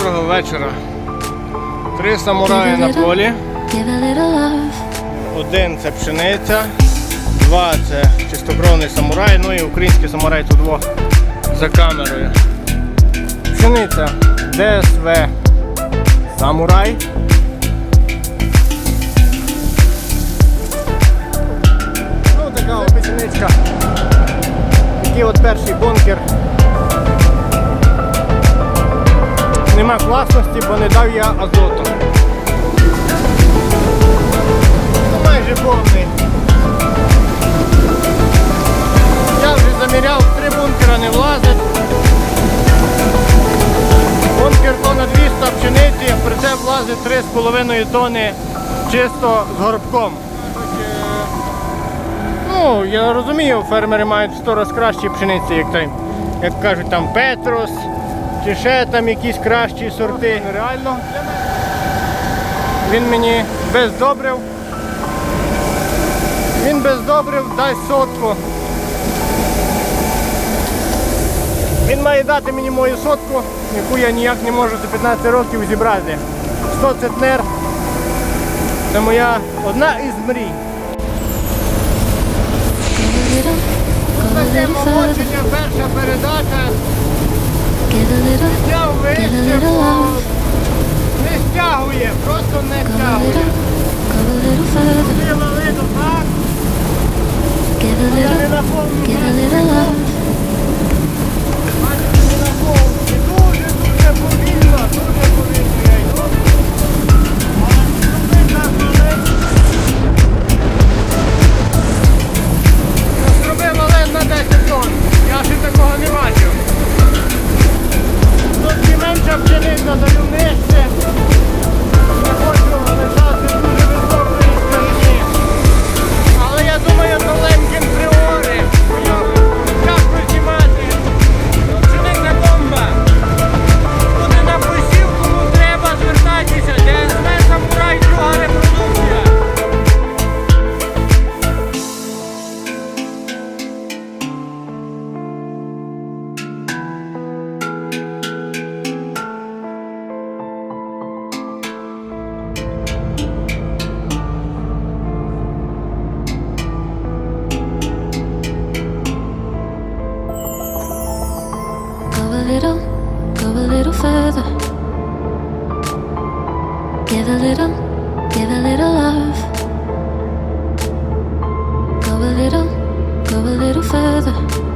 вечора. Три самураї на полі. Один це пшениця, два це чистокровний самурай, ну і український самурай тут двох за камерою. Пшениця ДСВ Самурай. Ну така пшеничка. Такий от перший бункер. Нема класності, бо не дав я азоту. Ну, майже повний. Я вже заміряв, три бункера не влазить. Бункер тонна 200 пшениці, при це влазить 3,5 тони чисто з горобком. Ну, я розумію, фермери мають в 100 раз кращі пшениці, як, як кажуть там Петрос, чи ще там якісь кращі сорти. Реально. Він мені без добрив. Він без добрив дасть сотку. Він має дати мені мою сотку, яку я ніяк не можу за 15 років зібрати. 100 центнер. Це моя одна із мрій. Таке молочення, перша передача. Не стягує, просто не стягує. Little, go a little further. Give a little, give a little love. Go a little, go a little further.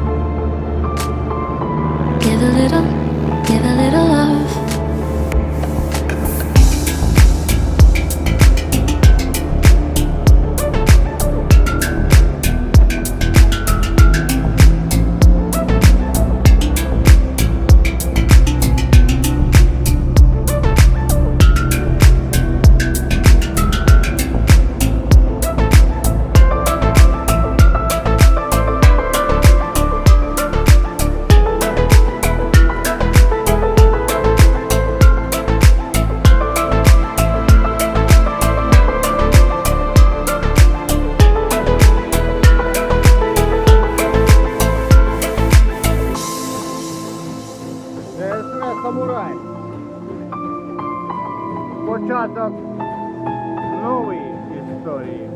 Початок нової історії.